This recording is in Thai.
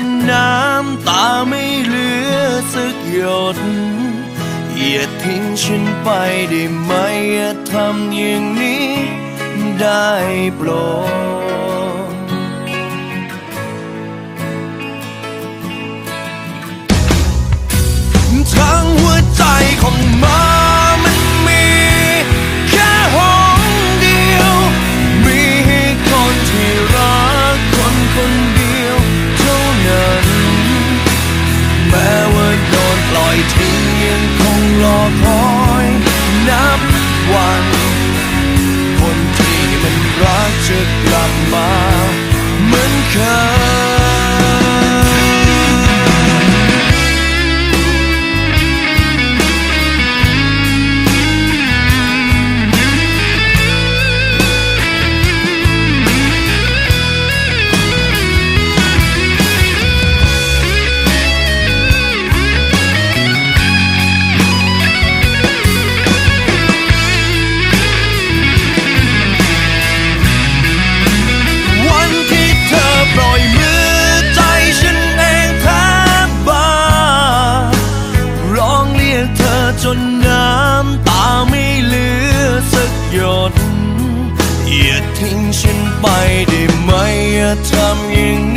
นน้ำตาไม่เหลือสักหยดอย่าทิ้งฉันไปได้ไหมอย่าทำอย่างนี้ได้โปรดทั้งหัวใจของมามัน รอคอย ได้ไหมอย่าทำอย่างนี้ได้โปรด